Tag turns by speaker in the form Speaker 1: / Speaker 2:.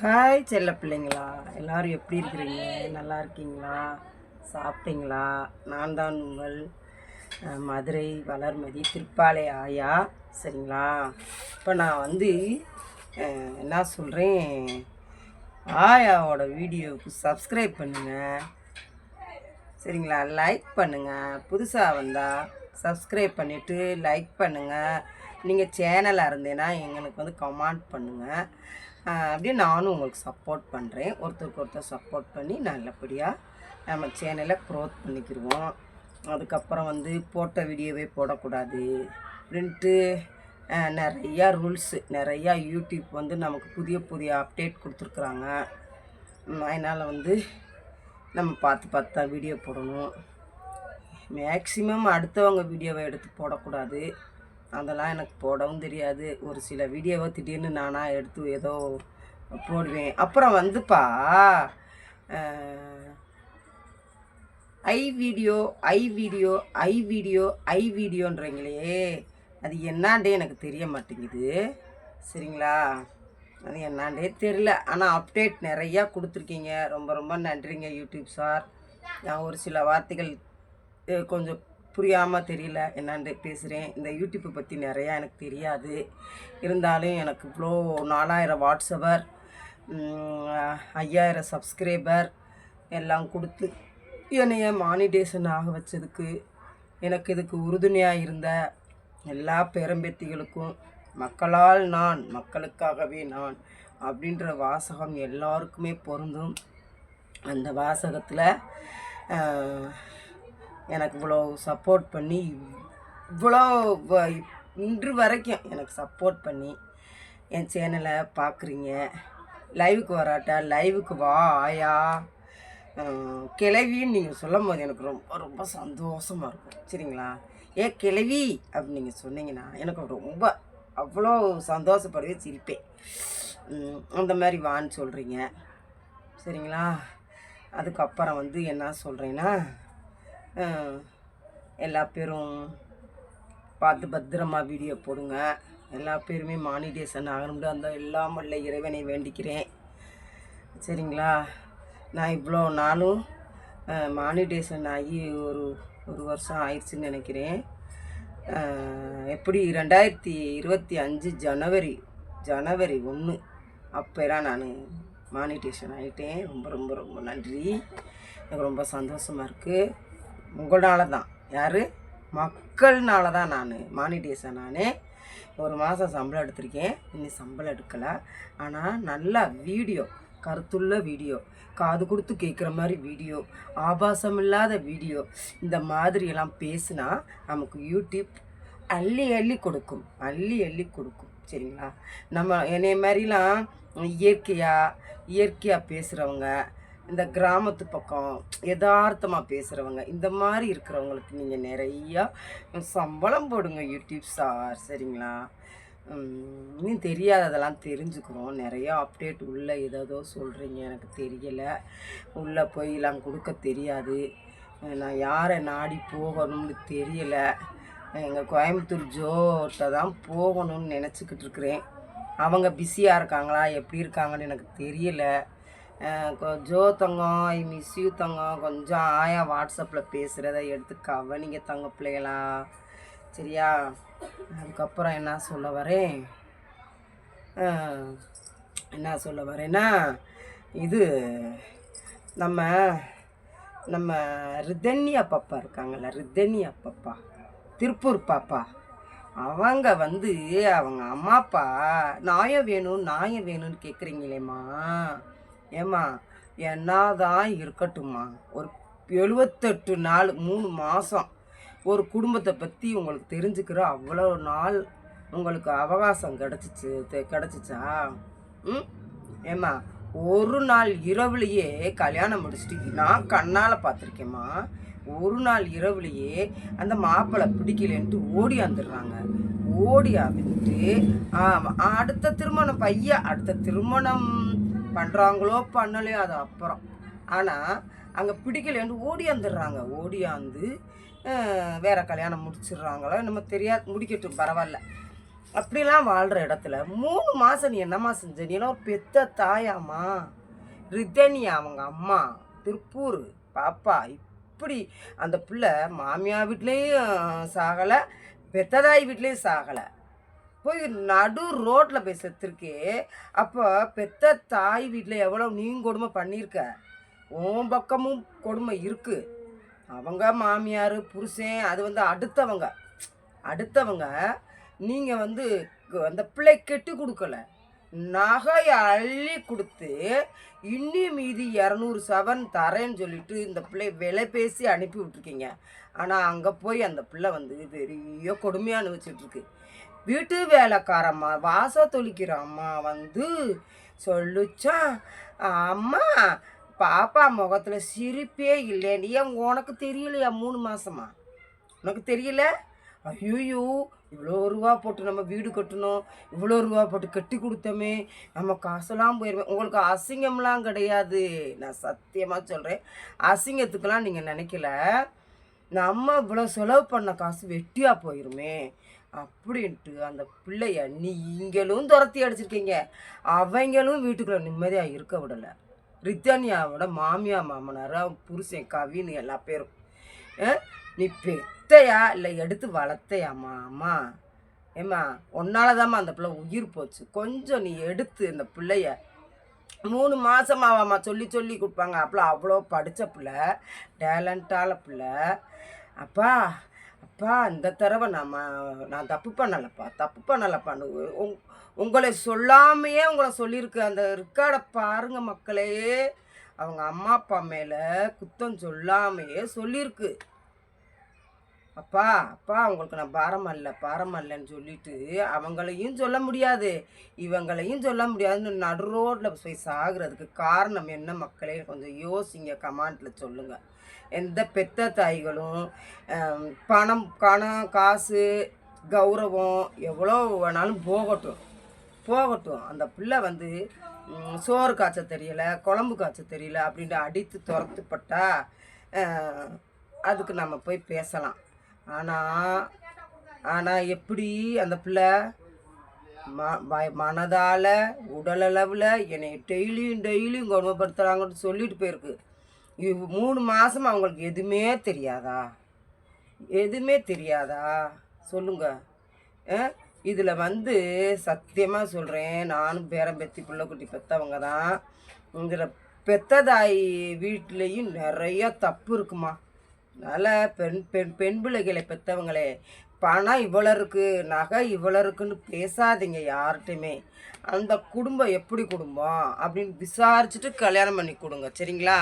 Speaker 1: Hi செல்ல பிள்ளைங்களா. எல்லாரும் எப்படி இருக்கிறீங்க? நல்லா இருக்கீங்களா? சாப்பிட்டீங்களா? நான் தான் உங்கள் மதுரை வளர்மதி திருப்பாலை ஆயா. சரிங்களா? இப்போ நான் வந்து என்ன சொல்கிறேன் ஆயாவோட வீடியோவுக்கு சப்ஸ்கிரைப் பண்ணுங்கள் சரிங்களா? லைக் பண்ணுங்கள் புதுசாக வந்தால் சப்ஸ்கிரைப் பண்ணிவிட்டு லைக் பண்ணுங்கள் நீங்கள் சேனலாக இருந்தேன்னா எங்களுக்கு வந்து கமெண்ட் பண்ணுங்கள் அப்படியே நானும் உங்களுக்கு சப்போர்ட் பண்ணுறேன் ஒருத்தருக்கு ஒருத்தர் சப்போர்ட் பண்ணி நல்லபடியாக நம்ம சேனலை க்ரோத் பண்ணிக்கிடுவோம் அதுக்கப்புறம் வந்து போட்ட வீடியோவே போடக்கூடாது அப்படின்ட்டு நிறையா ரூல்ஸு நிறையா யூடியூப் வந்து நமக்கு புதிய புதிய அப்டேட் கொடுத்துருக்குறாங்க. அதனால் வந்து நம்ம பார்த்து பார்த்து தான் வீடியோ போடணும். மேக்ஸிமம் அடுத்தவங்க வீடியோவை எடுத்து போடக்கூடாது. அதெல்லாம் எனக்கு போடவும் தெரியாது. ஒரு சில வீடியோவை திடீர்னு நானாக எடுத்து ஏதோ போடுவேன். அப்புறம் வந்துப்பா I video I video I video I வீடியோன்றீங்களே. அது என்னாண்டே எனக்கு தெரிய மாட்டேங்குது. சரிங்களா? அது என்னாண்டே தெரில ஆனால் அப்டேட் நிறையா கொடுத்துருக்கீங்க. ரொம்ப ரொம்ப நன்றிங்க யூடியூப் சார். நான் ஒரு சில வார்த்தைகள் கொஞ்சம் புரியாமல் தெரியல என்னாண்டு பேசுகிறேன் இந்த யூடியூப்பை பற்றி நிறையா எனக்கு தெரியாது. இருந்தாலும் எனக்கு இவ்வளோ நாலாயிரம் வாட்ஸ்அவர் ஐயாயிரம் சப்ஸ்கிரைபர் எல்லாம் கொடுத்து என்னைய மானிடேஷன் ஆக வச்சதுக்கு எனக்கு இதுக்கு உறுதுணையாக இருந்த எல்லா பேரம்பேத்திகளுக்கும் மக்களால் நான் மக்களுக்காகவே நான் அப்படின்ற வாசகம் எல்லாருக்குமே பொருந்தும். அந்த வாசகத்தில் எனக்கு இவ்வளோ சப்போர்ட் பண்ணி இவ்வளோ வ- இன்று வரைக்கும் எனக்கு சப்போர்ட் பண்ணி என் சேனலை பார்க்குறீங்க லைவுக்கு வராட்டா லைவுக்கு வா ஆயா. கிளவின்னு நீங்கள் சொல்லும் போது எனக்கு ரொம்ப ரொம்ப சந்தோஷமாக இருக்கும். சரிங்களா? ஏ கிளவி அப்படின்னு நீங்கள் சொன்னீங்கன்னா எனக்கு ரொம்ப அவ்வளோ சந்தோஷப்படவே சிரிப்பேன். அந்த மாதிரி வான்னு சொல்கிறீங்க சரிங்களா? அதுக்கப்புறம் வந்து என்ன சொல்கிறேன்னா எல்லா பேரும் பார்த்து பத்திரமா வீடியோ போடுங்க. எல்லா பேருமே மானிடேஷன் ஆகணும்னு அந்த எல்லாம் வல்ல இறைவனை வேண்டிக்கிறேன். சரிங்களா? நான் இவ்வளோ நாளும் மானிடேஷன் ஆகி ஒரு ஒரு வருஷம் ஆயிடுச்சுன்னு நினைக்கிறேன். எப்படி ரெண்டாயிரத்தி இருபத்தி அஞ்சு ஜனவரி ஜனவரி ஒன்று அப்போலாம் நான் மானிட்டேஷன் ஆகிட்டேன் ரொம்ப ரொம்ப ரொம்ப நன்றி. எனக்கு ரொம்ப சந்தோஷமாக இருக்குது உங்களால் தான் யார்? மக்கள்னால தான் நான். மானிட்டேஷன் நானே. ஒரு மாதம் சம்பளம் எடுத்திருக்கேன். இன்னும் சம்பளம் எடுக்கலை. ஆனால் நல்லா வீடியோ கருத்துள்ள வீடியோ காது கொடுத்து கேட்குற மாதிரி வீடியோ ஆபாசம் இல்லாத வீடியோ இந்த மாதிரியெல்லாம் பேசுனா நமக்கு யூடியூப் அள்ளி அள்ளி கொடுக்கும். அள்ளி அள்ளி கொடுக்கும். சரிங்களா? நம்ம என்னைய மாதிரிலாம் இயற்கையாக இயற்கையாக பேசுகிறவங்க இந்த கிராமத்து பக்கம் யதார்த்தமாக பேசுகிறவங்க இந்த மாதிரி இருக்கிறவங்களுக்கு நீங்கள் நிறையா சம்பளம் போடுங்க யூடியூப் சார் சரிங்களா? இன்னும் தெரியாததெல்லாம் தெரிஞ்சுக்கிறோம். நிறையா அப்டேட் உள்ளே ஏதோ சொல்கிறீங்க எனக்கு தெரியலை. உள்ளே போயெல்லாம் கொடுக்க தெரியாது. நான் யாரை நாடி போகணும்னு தெரியலை. எங்கள் கோயம்புத்தூர் ஜோட்டை தான் போகணும்னு நினச்சிக்கிட்டு இருக்கிறேன். அவங்க பிஸியாக இருக்காங்களா எப்படி இருக்காங்கன்னு எனக்கு தெரியலை. ஜோ தங்கம் ஐ மிஸ் யூ தங்கம் கொஞ்சம் ஆயா வாட்ஸ்அப்பில் பேசுகிறத எடுத்து கவனிங்க தங்க பிள்ளைகளா. சரியா? அதுக்கப்புறம் என்ன சொல்ல வரேன்? என்ன சொல்ல வரேன்னா இது நம்ம நம்ம ரிதன்யா அப்பப்பா இருக்காங்கல்ல ரிதன்யா அப்பப்பா திருப்பூர் பாப்பா. அவங்க வந்து அவங்க அம்மா அப்பா நாயம் வேணும் நாயம் வேணும்னு கேட்குறீங்களேம்மா ஏம்மா என்னதான் இருக்கட்டும்மா. ஒரு எழுபத்தெட்டு நாள் மூணு மாதம் ஒரு குடும்பத்தை பற்றி உங்களுக்கு தெரிஞ்சுக்கிற அவ்வளோ நாள் உங்களுக்கு அவகாசம் கிடச்சிச்சு கிடச்சிச்சா? ம்? ஏம்மா ஒரு நாள் இரவுலையே கல்யாணம் முடிச்சுட்டு நான் கண்ணால் பார்த்துருக்கேம்மா. ஒரு நாள் இரவுலையே அந்த மாப்பிள்ளை பிடிக்கலன்ட்டு ஓடி வந்துடுறாங்க. ஓடி வந்துட்டு அடுத்த திருமணம் பையன் அடுத்த திருமணம் பண்ணுறாங்களோ பண்ணலையோ அது அப்புறம். ஆனால் அங்கே பிடிக்கலன்னு ஓடி வந்துடுறாங்க. ஓடியாந்து வேற கல்யாணம் முடிச்சிடுறாங்களோ நம்ம தெரியாது முடிக்கட்டும் பரவாயில்ல. அப்படிலாம் வாழ்கிற இடத்துல மூணு மாதம் நீ என்னம்மா செஞ்ச? நீ ஒரு பெத்த தாயாம்மா. ரிதனி அவங்க அம்மா திருப்பூர் பாப்பா இப்படி அந்த பிள்ளை மாமியார் வீட்லேயும் சாகலை பெத்ததாய் வீட்லேயும் சாகலை. போய் நடு ரோட்டில் போய் செத்துருக்கே அப்போ பெத்த தாய் வீட்டில் எவ்வளோ நீயும் கொடுமை பண்ணியிருக்க உன் பக்கமும் கொடுமை இருக்குது அவங்க மாமியார் புருஷன் அது வந்து அடுத்தவங்க. அடுத்தவங்க நீங்கள் வந்து அந்த பிள்ளை கெட்டு கொடுக்கல. நகையை அள்ளி கொடுத்து இன்னும் மீதி இரநூறு சவன் தரேன்னு சொல்லிட்டு இந்த பிள்ளை விலை பேசி அனுப்பி விட்ருக்கீங்க ஆனால் அங்கே போய் அந்த பிள்ளை வந்து பெரிய கொடுமையாக அனுபவிச்சிட்ருக்கு வீட்டு வேலைக்காரம்மா வாச தொளிக்கிற அம்மா வந்து சொல்லுச்சா அம்மா பாப்பா முகத்தில் சிரிப்பே இல்லைன்னு ஏன் உனக்கு தெரியலையா மூணு மாதமா உனக்கு தெரியல? ஐயோ இவ்வளோ ரூபா போட்டு நம்ம வீடு கட்டணும் இவ்வளோ ரூபா போட்டு கட்டி கொடுத்தோமே நம்ம காசெல்லாம் போயிருவேன் உங்களுக்கு அசிங்கம்லாம் கிடையாது. நான் சத்தியமாக சொல்கிறேன் அசிங்கத்துக்கெல்லாம் நீங்கள் நினைக்கல. நம்ம இவ்வளோ செலவு பண்ண காசு வெட்டியாக போயிருமே. அப்படின்ட்டு அந்த பிள்ளைய நீங்களும் துரத்தி அடிச்சிருக்கீங்க. அவங்களும் வீட்டுக்குள்ளே நிம்மதியாக இருக்க விடலை. ரித்தன்யாவோட மாமியா மாமனார் அவன் புருஷன் கவின்னு எல்லா பேரும். நீ பெத்தையா இல்லை எடுத்து வளர்த்தையாம்மா அம்மா ஏம்மா உன்னாலதாம்மா அந்த பிள்ளை உயிர் போச்சு. கொஞ்சம் நீ எடுத்து இந்த பிள்ளைய மூணு மாதமாவாம்மா சொல்லி சொல்லி கொடுப்பாங்க. அப்போ அவ்வளோ படித்த பிள்ளை டேலண்டான பிள்ளை. அப்பா அப்பா இந்த தடவை நம்ம நான் தப்பு பண்ணலப்பா தப்பு பண்ணலப்பா உங் உங்களை சொல்லாமையே உங்களை சொல்லியிருக்கு. அந்த ரெக்கார்டை பாருங்க மக்களே. அவங்க அம்மா அப்பா மேலே குத்தம் சொல்லாமையே சொல்லியிருக்கு. அப்பா அப்பா உங்களுக்கு நான் பாரம் அல்ல பாரம் அல்லன்னு சொல்லிட்டு அவங்களையும் சொல்ல முடியாது. இவங்களையும் சொல்ல முடியாதுன்னு நடு ரோட்டில் போய் சாகிறதுக்கு காரணம் என்ன மக்களே? கொஞ்சம் யோசிங்க கமாண்டில் சொல்லுங்கள் எந்த பெத்த தாய்களும் பணம் பணம் காசு கௌரவம் எவ்வளோ வேணாலும் போகட்டும். போகட்டும். அந்த பிள்ளை வந்து சோறு காய்ச்ச தெரியல குழம்பு காய்ச்ச தெரியல அப்படின்ட்டு அடித்து துரத்துப்பட்டா அதுக்கு நம்ம போய் பேசலாம். ஆனால் ஆனால் எப்படி அந்த பிள்ளை ம மனதால் உடலளவில் என்னை டெய்லியும் டெய்லியும் கொடுமைப்படுத்துகிறாங்கன்னு சொல்லிட்டு போயிருக்கு. இவ் மூணு மாதம் அவங்களுக்கு எதுவுமே தெரியாதா? எதுவுமே தெரியாதா? சொல்லுங்க. இதில் வந்து சத்தியமாக சொல்கிறேன் நானும் பேரம் பெத்தி பிள்ளைக்குட்டி பெற்றவங்க தான் இதில் பெத்ததாய் வீட்லேயும் நிறைய தப்பு இருக்குமா? அதனால் பெண் பெண் பெண் பிள்ளைகளை பெற்றவங்களே. பணம் இவ்வளோ இருக்குது நகை இவ்வளோ இருக்குன்னு பேசாதீங்க யார்கிட்டையுமே. அந்த குடும்பம் எப்படி குடும்பம்? அப்படின்னு விசாரிச்சுட்டு கல்யாணம் பண்ணி கொடுங்க. சரிங்களா?